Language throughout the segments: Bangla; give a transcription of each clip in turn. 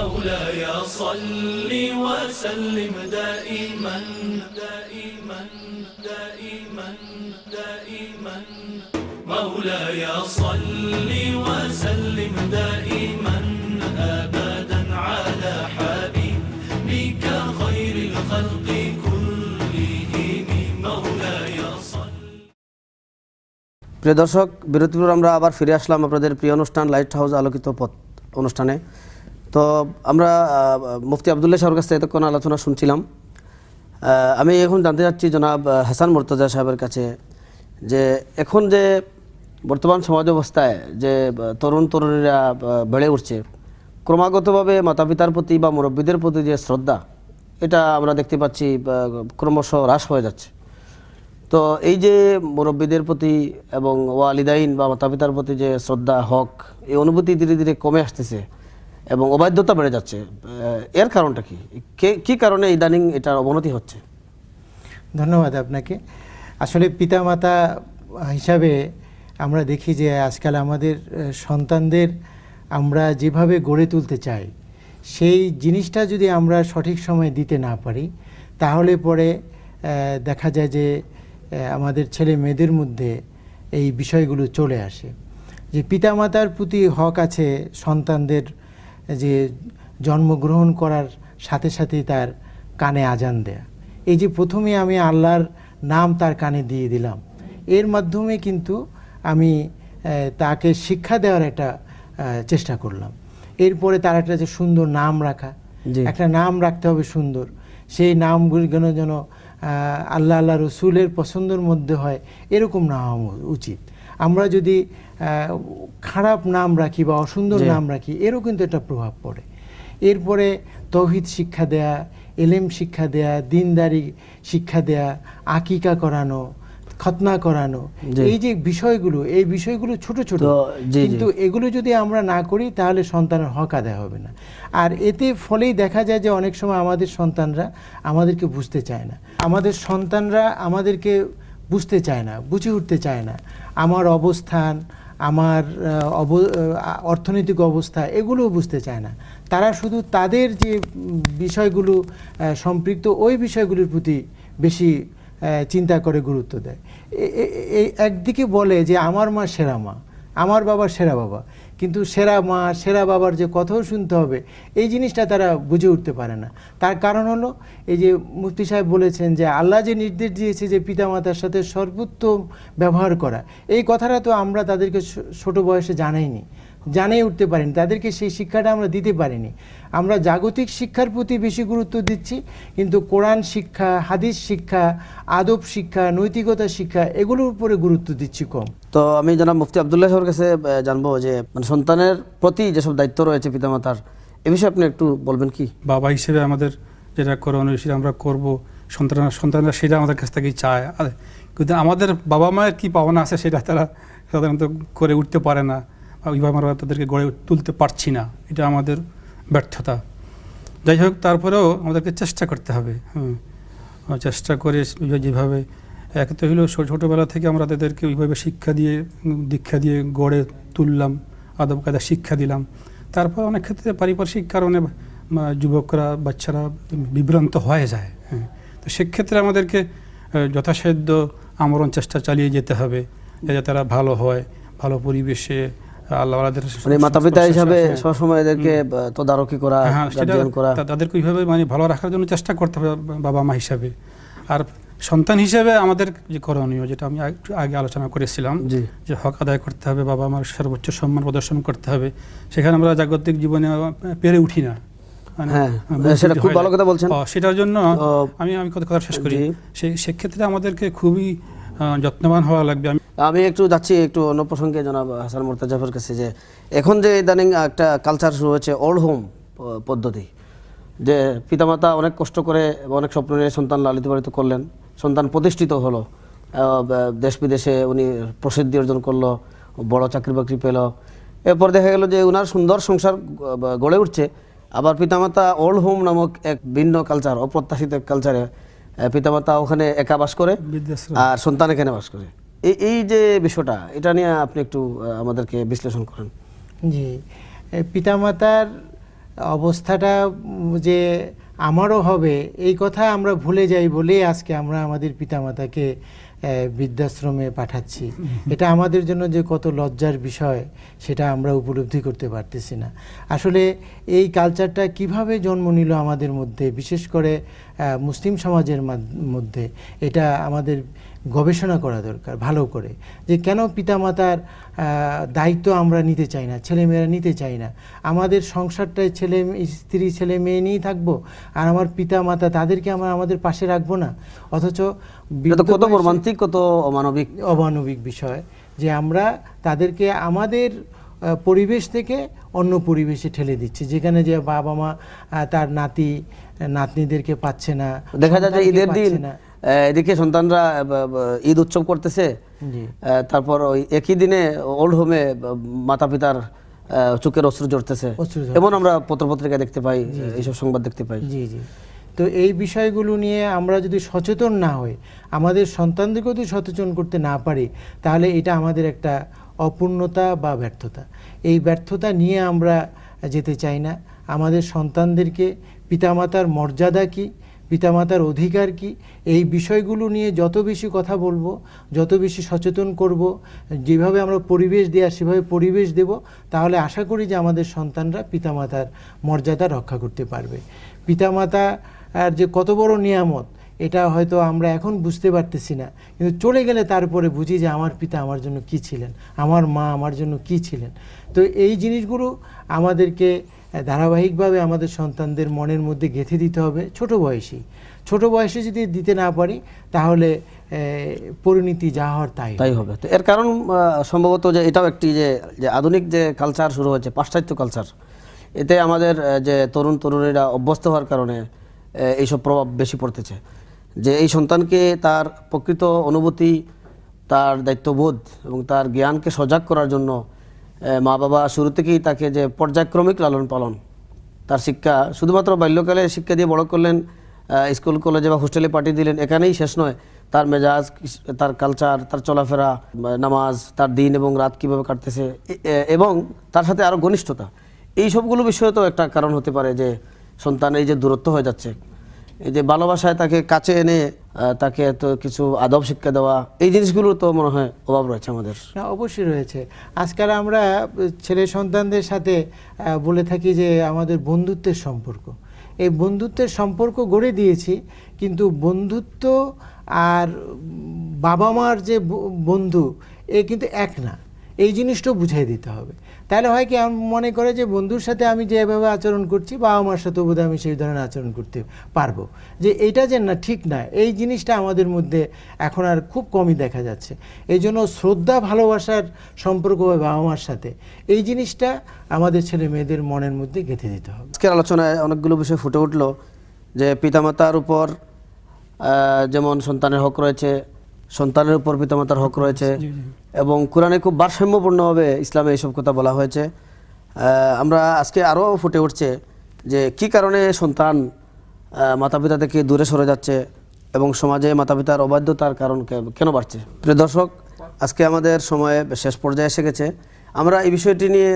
مولاي صل وسلم دائما دائما دائما دائما مولاي صل وسلم دائما ابدا على حبيبك خير الخلق كلهم مولاي صل প্রিয় দর্শক বিরতিপুর আমরা আবার ফিরে আসলাম আপনাদের প্রিয় অনুষ্ঠান লাইট হাউস আলোকিত পথ অনুষ্ঠানে তো আমরা মুফতি আবদুল্লাহ সাহের কাছে এতক্ষণ আলোচনা শুনছিলাম। আমি এখন জানতে চাচ্ছি জনাব হাসান মোর্তজা সাহেবের কাছে যে এখন যে বর্তমান সমাজ অবস্থায় যে তরুণ তরুণীরা বেড়ে উঠছে, ক্রমাগতভাবে মাতা পিতার প্রতি বা মুরব্বীদের প্রতি যে শ্রদ্ধা, এটা আমরা দেখতে পাচ্ছি ক্রমশ হ্রাস হয়ে যাচ্ছে। তো এই যে মুরব্বীদের প্রতি এবং ওয়ালিদাইন বা মাতা পিতার প্রতি যে শ্রদ্ধা, হক, এই অনুভূতি ধীরে ধীরে কমে আসতেছে। এবং অবাধ্যতা বেড়ে যাচ্ছে। এর কারণটা কি? কে- কারণে ইদানিং এটার অবনতি হচ্ছে? ধন্যবাদ আপনাকে। আসলে পিতামাতা হিসাবে আমরা দেখি যে আজকাল আমাদের সন্তানদের আমরা যেভাবে গড়ে তুলতে চাই, সেই জিনিসটা যদি আমরা সঠিক সময়ে দিতে না পারি, তাহলে পরে দেখা যায় যে আমাদের ছেলে মেয়েদের মধ্যে এই বিষয়গুলো চলে আসে। যে পিতামাতার প্রতি হক আছে সন্তানদের যে জন্মগ্রহণ করার সাথে সাথে তার কানে আজান দেয়া। এই যে প্রথমে আমি আল্লাহর নাম তার কানে দিয়ে দিলাম এর মাধ্যমে কিন্তু আমি তাকে শিক্ষা দেওয়ার একটা চেষ্টা করলাম। এরপরে তার একটা যে সুন্দর নাম রাখা একটা নাম রাখতে হবে সুন্দর। সেই নামগুলি যেন যেন আল্লাহ আল্লাহ রসুলের পছন্দের মধ্যে হয় এরকম নাম হওয়া উচিত। আমরা যদি খারাপ নাম রাখি বা অসুন্দর নাম রাখি এরও কিন্তু একটা প্রভাব পড়ে। এরপরে তৌহিদ শিক্ষা দেয়া এলেম শিক্ষা দেয়া দিনদারি শিক্ষা দেয়া আকিকা করানো খতনা করানো। এই যে বিষয়গুলো এই বিষয়গুলো ছোট ছোট। কিন্তু এগুলো যদি আমরা না করি তাহলে সন্তানের হক আদায় হবে না। আর এতে ফলেই দেখা যায় যে অনেক সময় আমাদের সন্তানরা আমাদেরকে বুঝতে চায় না। আমাদের সন্তানরা আমাদেরকে বুঝতে চায় না, বুঝে উঠতে চায় না। আমার অবস্থান, আমার অব অর্থনৈতিক অবস্থা এগুলোও বুঝতে চায় না। তারা শুধু তাদের যে বিষয়গুলো সম্পৃক্ত ওই বিষয়গুলির প্রতি বেশি চিন্তা করে গুরুত্ব দেয়। একদিকে বলে যে, আমার মা সেরা মা, আমার বাবা সেরা বাবা। কিন্তু সেরা মা, সেরা বাবার যে কথাও শুনতে হবে, এই জিনিসটা তারা বুঝে উঠতে পারে না। তার কারণ হলো, এই যে মুফতি সাহেব বলেছেন যে আল্লাহ যে নির্দেশ দিয়েছে যে পিতামাতার সাথে সর্বোত্তম ব্যবহার করা, এই কথাটা তো আমরা তাদেরকে ছোট বয়সে জানাইনি। জানাই উঠতে পারিনি। তাদেরকে সেই শিক্ষাটা আমরা দিতে পারিনি। আমরা জাগতিক শিক্ষার প্রতি বেশি গুরুত্ব দিচ্ছি কিন্তু কোরআন শিক্ষা হাদিস শিক্ষা আদব শিক্ষা নৈতিকতা শিক্ষা এগুলোর উপরে গুরুত্ব দিচ্ছি কম। তো আমি জনাব মুফতি আবদুল্লাহ সাহের কাছে জানব যে মানে সন্তানের প্রতি যেসব দায়িত্ব রয়েছে পিতামাতার এ বিষয়ে আপনি একটু বলবেন কি? বাবা হিসেবে আমাদের যেটা করণীয় সেটা আমরা করব। সন্তান সন্তানরা সেটা আমাদের কাছ থেকেই চায়। আর কিন্তু আমাদের বাবা মায়ের কী পাওনা আছে সেটা তারা সাধারণত করে উঠতে পারে না। ওইভাবে আমরা তাদেরকে গড়ে তুলতে পারছি না। এটা আমাদের ব্যর্থতা। যাই হোক, তারপরেও আমাদেরকে চেষ্টা করতে হবে। হ্যাঁ চেষ্টা করে যেভাবে এক তো হলো ছোটোবেলা থেকে আমরা তাদেরকে ওইভাবে শিক্ষা দিয়ে, দীক্ষা দিয়ে গড়ে তুললাম, আদব কায়দা শিক্ষা দিলাম। তারপর অনেক ক্ষেত্রে পারিপার্শ্বিক কারণে যুবকরা, বাচ্চারা বিভ্রান্ত হয়ে যায়। হ্যাঁ তো সেক্ষেত্রে আমাদেরকে যথাসাধ্য আমরণ চেষ্টা চালিয়ে যেতে হবে, যাতে তারা ভালো হয়, ভালো পরিবেশে আল্লাহ মানে মাতা পিতা হিসাবে সবসময় এদেরকে তদারকি করা হ্যাঁ করা। তাদেরকে ওইভাবে মানে ভালো রাখার জন্য চেষ্টা করতে হবে বাবা মা হিসাবে। আর সন্তান হিসেবে আমাদের যে করণীয় যেটা আমি একটু আগে আলোচনা করেছিলাম যে হক আদায় করতে হবে বাবা মার সর্বোচ্চ সম্মান প্রদর্শন করতে হবে। সেখানে আমরা জাগতিক জীবনে পেরে উঠি না। মানে, হ্যাঁ, সেটা খুব ভালো কথা বলছেন। সেটার জন্য আমি আমি কথা শেষ করি। সেই সেক্ষেত্রে আমাদেরকে খুবই যত্নবান হওয়া লাগবে। আমি আমি একটু যাচ্ছি, একটু অন্য প্রসঙ্গে জনাব হাসান মোর্তাজাফের কাছে যে, এখন যে ইদানিং একটা কালচার শুরু হয়েছে ওল্ড হোম পদ্ধতি, যে পিতামাতা অনেক কষ্ট করে অনেক স্বপ্ন নিয়ে সন্তান লালিত পালিত করলেন, সন্তান প্রতিষ্ঠিত হলো দেশ বিদেশে উনি প্রসিদ্ধি অর্জন করল, বড় চাকরি বাকরি পেল, এরপর দেখা গেল যে উনার সুন্দর সংসার গড়ে উঠছে, আবার পিতামাতা ওল্ড হোম নামক এক ভিন্ন কালচার অপ্রত্যাশিত এক কালচারে পিতামাতা ওখানে একা বাস করে আর সন্তান এখানে বাস করে। এই এই যে বিষয়টা এটা নিয়ে আপনি একটু আমাদেরকে বিশ্লেষণ করেন। জি। পিতা পিতামাতার অবস্থাটা যে আমারও হবে এই কথা আমরা ভুলে যাই বলেই আজকে আমরা আমাদের পিতামাতাকে বৃদ্ধাশ্রমে পাঠাচ্ছি। এটা আমাদের জন্য যে কত লজ্জার বিষয়, সেটা আমরা উপলব্ধি করতে পারতেছি না। আসলে এই কালচারটা কীভাবে জন্ম নিল আমাদের মধ্যে, বিশেষ করে মুসলিম সমাজের মধ্যে, এটা আমাদের গবেষণা করা দরকার ভালো করে। যে কেন পিতামাতার দায়িত্ব আমরা নিতে চাই না ছেলেমেয়েরা নিতে চাই না? আমাদের সংসারটায় ছেলে স্ত্রী ছেলে মেয়ে নিয়েই থাকব আর আমার পিতা মাতা তাদেরকে আমরা আমাদের পাশে রাখব না? অথচ কত মর্মান্তিক কত অমানবিক। অমানবিক বিষয় যে আমরা তাদেরকে আমাদের পরিবেশ থেকে অন্য পরিবেশে ঠেলে দিচ্ছে। যেখানে যে বাবা মা তার নাতি নাতনিদেরকে পাচ্ছে না দেখা যায় ঈদের দিন এদিকে সন্তানরা ঈদ উৎসব করতেছে। তারপর ওই একই দিনে ওল্ড হোমে মাতা পিতার চোখের অস্ত্র জড়তেছে এমন আমরা পত্রপত্রিকায় দেখতে পাই এইসব সংবাদ দেখতে পাই। জি জি। তো এই বিষয়গুলো নিয়ে আমরা যদি সচেতন না হই আমাদের সন্তানদেরকেও যদি সচেতন করতে না পারি তাহলে এটা আমাদের একটা অপূর্ণতা বা ব্যর্থতা। এই ব্যর্থতা নিয়ে আমরা যেতে চাই না। আমাদের সন্তানদেরকে পিতামাতার মর্যাদা কী? পিতামাতার অধিকার কি? এই বিষয়গুলো নিয়ে যত বেশি কথা বলব, যত বেশি সচেতন করব, যেভাবে আমরা পরিবেশ দেওয়া সেভাবে পরিবেশ দেব, তাহলে আশা করি যে আমাদের সন্তানরা পিতামাতার মর্যাদা রক্ষা করতে পারবে। পিতামাতা আর যে কত বড় নিয়ামত, এটা হয়তো আমরা এখন বুঝতে পারতেছি না। কিন্তু চলে গেলে তারপরে বুঝি যে আমার পিতা আমার জন্য কি ছিলেন? আমার মা আমার জন্য কি ছিলেন? তো এই জিনিসগুলো আমাদেরকে ধারাবাহিকভাবে আমাদের সন্তানদের মনের মধ্যে গেঁথে দিতে হবে। ছোট বয়সেই ছোট বয়সে যদি দিতে না পারি, তাহলে পরিণতি যা হওয়ার তাই তাই হবে। তো এর কারণ সম্ভবত যে এটাও একটি যে যে আধুনিক যে কালচার শুরু হয়েছে, পাশ্চাত্য কালচার এতে আমাদের যে তরুণ তরুণীরা অভ্যস্ত হওয়ার কারণে এইসব প্রভাব বেশি পড়তেছে। যে এই সন্তানকে তার প্রকৃত অনুভূতি, তার দায়িত্ববোধ এবং তার জ্ঞানকে সজাগ করার জন্য মা বাবা শুরু থেকেই তাকে যে পর্যায়ক্রমিক লালন পালন, তার শিক্ষা শুধুমাত্র বাল্যকালে শিক্ষা দিয়ে বড় করলেন স্কুল, কলেজে বা হোস্টেলে পাঠিয়ে দিলেন, এখানেই শেষ নয়। তার মেজাজ, তার কালচার তার চলাফেরা নামাজ, তার দিন এবং রাত কীভাবে কাটতেছে এবং তার সাথে আরও ঘনিষ্ঠতা। এই সবগুলো বিষয় তো একটা কারণ হতে পারে যে সন্তান এই যে দূরত্ব হয়ে যাচ্ছে। এই যে ভালোবাসায় তাকে কাছে এনে তাকে তো কিছু আদব শিক্ষা দেওয়া, এই জিনিসগুলো তো মনে হয় অভাব রয়েছে আমাদের। না অবশ্যই রয়েছে। আজকাল আমরা ছেলে সন্তানদের সাথে বলে থাকি যে আমাদের বন্ধুত্বের সম্পর্ক। এই বন্ধুত্বের সম্পর্ক গড়ে দিয়েছি, কিন্তু বন্ধুত্ব আর বাবা মার যে বন্ধু, এ কিন্তু এক না। এই জিনিসটাও বুঝিয়ে দিতে হবে। তাহলে হয় কি, আমি মনে করে যে বন্ধুর সাথে আমি যেভাবে আচরণ করছি, বাবা মার সাথেও বোধহয় আমি সেই ধরনের আচরণ করতে পারব। যে এইটা যে না, ঠিক না, এই জিনিসটা আমাদের মধ্যে এখন আর খুব কমই দেখা যাচ্ছে। এই জন্য শ্রদ্ধা, ভালোবাসার সম্পর্ক হবে বাবা মার সাথে। এই জিনিসটা আমাদের ছেলে মেয়েদের মনের মধ্যে গেঁথে দিতে হবে। আজকের আলোচনায় অনেকগুলো বিষয় ফুটে উঠল, যে পিতামাতার উপর যেমন সন্তানের হক রয়েছে সন্তানের উপর পিতামাতার হক রয়েছে। এবং কোরআনে খুব ভারসাম্যপূর্ণভাবে ইসলামে এইসব কথা বলা হয়েছে। আমরা আজকে আরও ফুটে উঠছে যে কি কারণে সন্তান মাতা পিতা থেকে দূরে সরে যাচ্ছে এবং সমাজে মাতা পিতার অবাধ্যতার কারণ কেন বাড়ছে? প্রিয় দর্শক আজকে আমাদের সময়ে শেষ পর্যায়ে এসে গেছে। আমরা এই বিষয়টি নিয়ে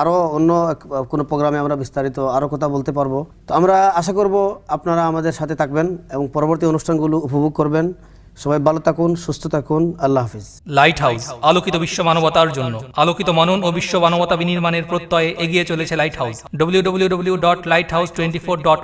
আরও অন্য কোনো প্রোগ্রামে আমরা বিস্তারিত আরও কথা বলতে পারব। তো আমরা আশা করব আপনারা আমাদের সাথে থাকবেন এবং পরবর্তী অনুষ্ঠানগুলো উপভোগ করবেন। সবাই ভালো থাকুন, সুস্থ থাকুন, আল্লাহ হাফিজ। লাইট হাউস আলোকিত বিশ্ব মানবতার জন্য। আলোকিত মনন ও বিশ্ব মানবতা বিনির্মাণের প্রত্যয়ে এগিয়ে চলেছে light house W dot light twenty four dot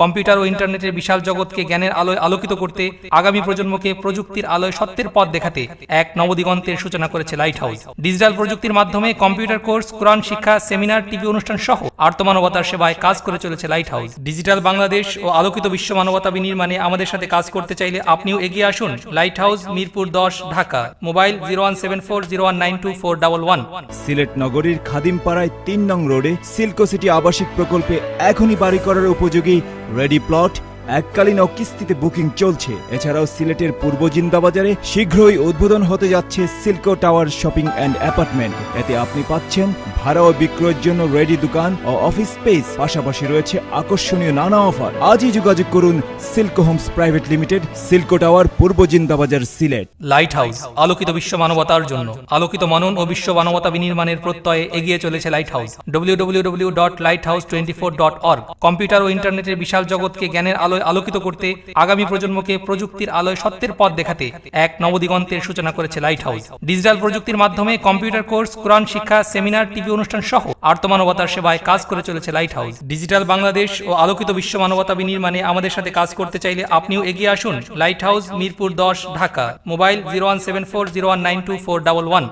computer ও ইন্টারনেটের বিশাল জগৎকে জ্ঞানের আলোয় আলোকিত করতে আগামী প্রজন্মকে প্রযুক্তির আলোয় সত্যের পথ দেখাতে এক নবদিগন্তের সূচনা করেছে লাইট হাউস ডিজিটাল প্রযুক্তির মাধ্যমে কম্পিউটার কোর্স, কোরআন শিক্ষা, সেমিনার, টিভি অনুষ্ঠান সহ আর্তমানবতার সেবায় কাজ করে চলেছে লাইট হাউস ডিজিটাল বাংলাদেশ ও আলোকিত বিশ্ব মানবতা বিনির্মাণে আমাদের সাথে কাজ করতে চাইলে আপনিও এগিয়ে আসুন। লাইট হাউস মিরপুর দশ Dhaka mobile zero one seven four zero one nine two four double one Sylhet নগরীর খাদিমপাড়ায় তিন নং রোডে সিল্কো সিটি আবাসিক প্রকল্পে এখনই বাড়ি করার উপযোগী রেডি প্লট এককালীন অকিস্তিতে বুকিং চলছে। এছাড়াও সিলেটের পূর্ব জিন্দাবাজারে শীঘ্রই উদ্বোধন হতে যাচ্ছে Silco tower shopping and apartment. এতে আপনি পাচ্ছেন ভাড়া ও বিক্রয়ের জন্য রেডি দোকান ও অফিস স্পেস। পাশাপাশি রয়েছে আকর্ষণীয় নানা অফার। আজই যোগাযোগ করুন Silco homes private limited, Silco tower, পূর্ব জিন্দাবাজার, সিলেট। লাইট হাউস আলোকিত বিশ্ব মানবতার জন্য। আলোকিত মানন ও বিশ্ব মানবতা বিনির্মাণের প্রত্যয়ে এগিয়ে চলেছে lighthouse W W W dot lighthouse twenty four dot org computer ও ইন্টারনেটের বিশাল জগৎকে জ্ঞানের আলোয় আলোকিত করতে আগামী প্রজন্মকে প্রযুক্তির আলোয় সত্যের পথ দেখাতে এক নবদিগন্তের সূচনা করেছে লাইট হাউস ডিজিটাল প্রযুক্তির মাধ্যমে কম্পিউটার কোর্স, কোরআন শিক্ষা, সেমিনার, টিভি অনুষ্ঠান সহ আর্তমানবতার সেবায় কাজ করে চলেছে লাইট হাউস ডিজিটাল বাংলাদেশ ও আলোকিত বিশ্ব মানবতা বিনির্মাণে আমাদের সাথে কাজ করতে চাইলে আপনিও এগিয়ে আসুন। লাইট হাউস মিরপুর দশ, Dhaka. Mobile zero one seven four zero one nine two four double one